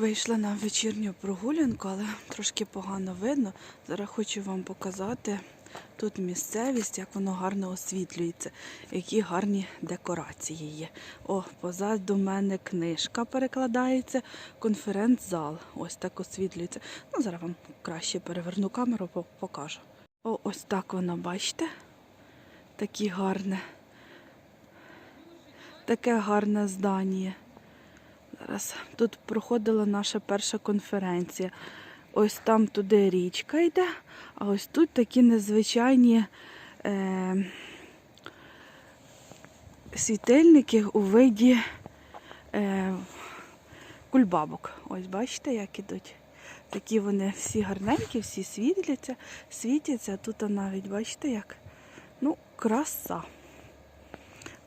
Вийшла на вечірню прогулянку, але трошки погано видно. Зараз хочу вам показати тут місцевість, як воно гарно освітлюється, які гарні декорації є. О, позаду мене книжка перекладається, конференц-зал. Ось так освітлюється. Ну, зараз вам краще переверну камеру, покажу. О, ось так воно, бачите? Такі гарне. Таке гарне здання. Зараз тут проходила наша перша конференція. Ось там туди річка йде, а ось тут такі незвичайні е, світильники у виді е, кульбабок. Ось бачите, як ідуть. Такі вони всі гарненькі, всі світляться, світяться. Тут навіть, бачите, як? Ну, краса.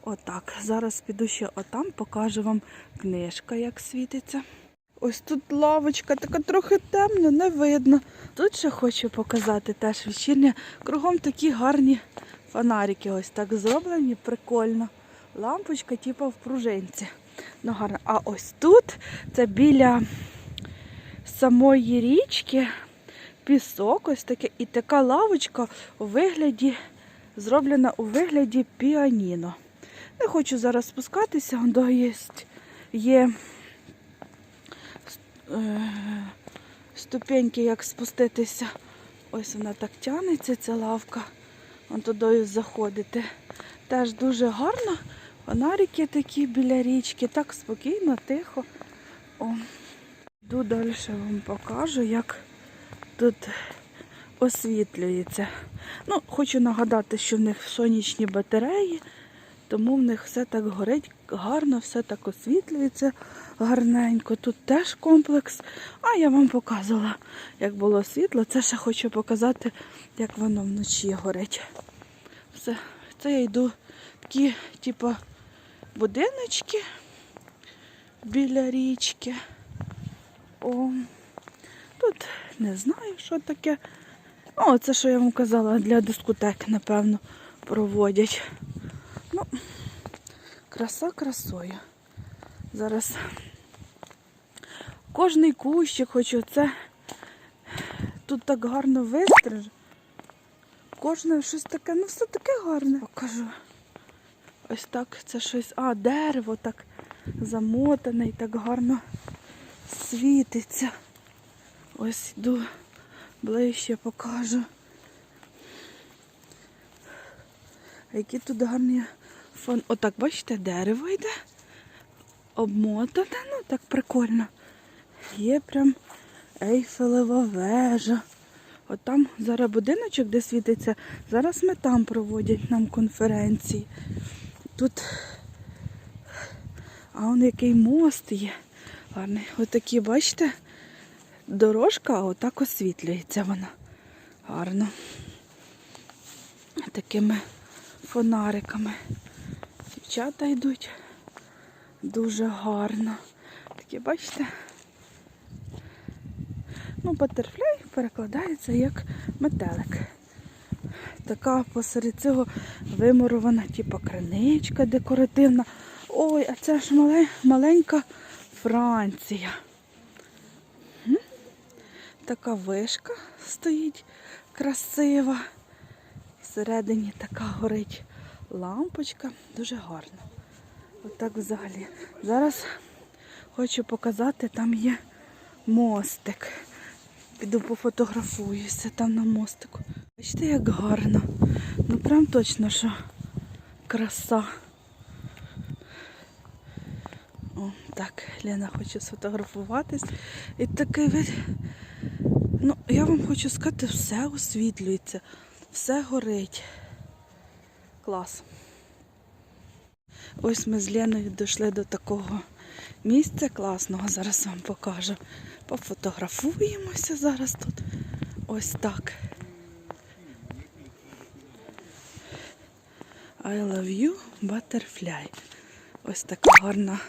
Отак. Зараз піду ще отам, покажу вам книжка, як світиться. Ось тут лавочка, така трохи темно, не видно. Тут ще хочу показати теж вечірня. Кругом такі гарні фонарики. Ось так зроблені, прикольно. Лампочка, типу в пружинці. Ну, гарно. А ось тут це біля самої річки, пісок, ось таке, і така лавочка у вигляді, зроблена у вигляді піаніно. Не хочу зараз спускатися, до є, є е, ступеньки, як спуститися. Ось вона так тягнеться, ця лавка. Вон туди заходити. Теж дуже гарно. Фонарики такі біля річки, так спокійно, тихо. О. Йду далі вам покажу, як тут освітлюється. Ну, хочу нагадати, що в них сонячні батареї. Тому в них все так горить гарно, все так освітлюється гарненько. Тут теж комплекс. А я вам показувала, як було світло. Це ще хочу показати, як воно вночі горить. Все. Це я йду такі, типу, будиночки біля річки. О, тут не знаю, що таке. О, це що я вам казала, для дискотек, напевно, проводять. Краса красою. Зараз кожний кущик, хоч оце тут так гарно вистриж. Кожне щось таке, ну все таке гарне. Покажу. Ось так це щось. А, дерево так замотане і так гарно світиться. Ось йду ближче покажу. А які тут гарні фон. Отак, бачите, дерево йде. Обмотане, ну так прикольно. Є прям ейфелева вежа. От там зараз будиночок, де світиться. Зараз ми там проводять нам конференції. Тут, а он який мост є. Гарний. Отакі, бачите, дорожка, а отак освітлюється вона. Гарно. Такими фонариками. Дівчата йдуть дуже гарно. Такі, бачите? Ну, батерфляй перекладається як метелик. Така посеред цього вимурована, типу криничка декоративна. Ой, а це ж мале- маленька Франція. М? Така вишка стоїть красива. Всередині така горить лампочка, дуже гарно. Отак взагалі. Зараз хочу показати, там є мостик. Піду пофотографуюся там на мостику. Бачите, як гарно. Ну прям точно, що краса. О, так, Лена хоче сфотографуватись. І такий вид. Ну, я вам хочу сказати, все освітлюється, все горить. Клас. Ось ми з Леною дійшли до такого місця класного. Зараз вам покажу. Пофотографуємося зараз тут. Ось так. I love you, butterfly. Ось така гарна,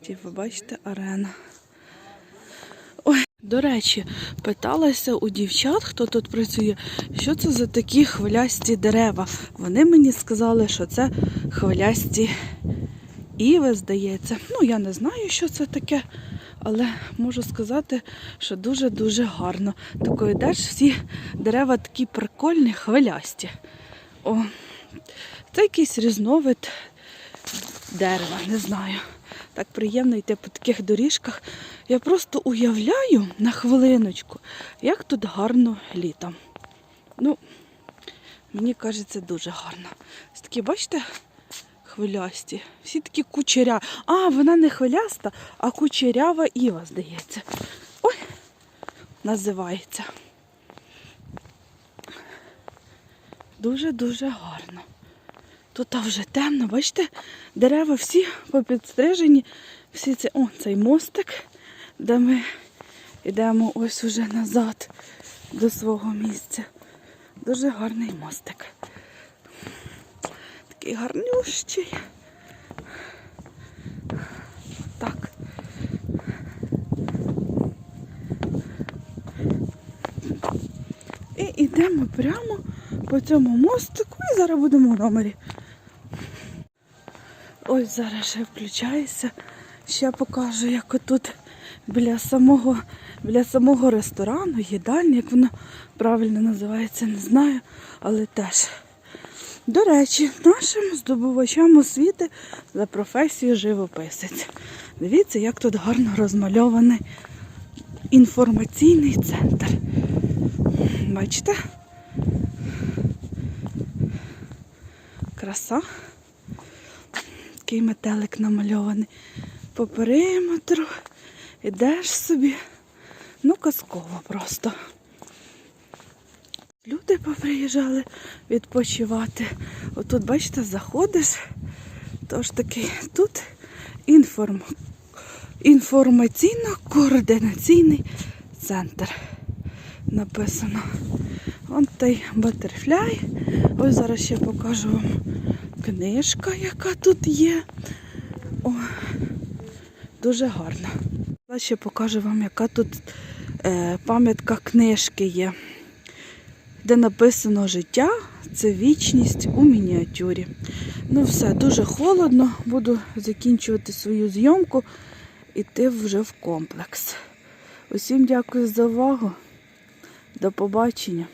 ті, ви бачите, арена. До речі, питалася у дівчат, хто тут працює, що це за такі хвилясті дерева. Вони мені сказали, що це хвилясті іви, здається. Ну, я не знаю, що це таке, але можу сказати, що дуже-дуже гарно. Такою йдеш, всі дерева такі прикольні, хвилясті. О, це якийсь різновид дерева, не знаю. Так приємно йти по таких доріжках. Я просто уявляю на хвилиночку, як тут гарно літом. Ну, мені кажеться, дуже гарно. Такі, бачите, хвилясті. Всі такі кучеря. А, вона не хвиляста, а кучерява іва, здається. Ой, називається. Дуже-дуже гарно. Тут вже темно, бачите, дерева всі попідстрижені. Всі це, о, цей мостик, де ми йдемо ось уже назад до свого місця. Дуже гарний мостик. Такий гарнющий. Так. І йдемо прямо по цьому мостику і зараз будемо в номері. Ось зараз ще включаюся. Ще покажу, як отут біля самого, біля самого ресторану, їдальні, як воно правильно називається, не знаю, але теж. До речі, нашим здобувачам освіти за професією живописець. Дивіться, як тут гарно розмальований інформаційний центр. Бачите? Краса. Такий метелик намальований по периметру. Ідеш собі. Ну, казково просто. Люди поприїжджали відпочивати. Отут, бачите, заходиш. Тож таки тут інформ... інформаційно-координаційний центр написано. Вон той батерфляй. Ось зараз ще покажу вам книжка, яка тут є. О, дуже гарна. Зараз ще покажу вам, яка тут е, пам'ятка книжки є, де написано життя це вічність у мініатюрі. Ну все, дуже холодно. Буду закінчувати свою зйомку, іти вже в комплекс. Усім дякую за увагу. До побачення.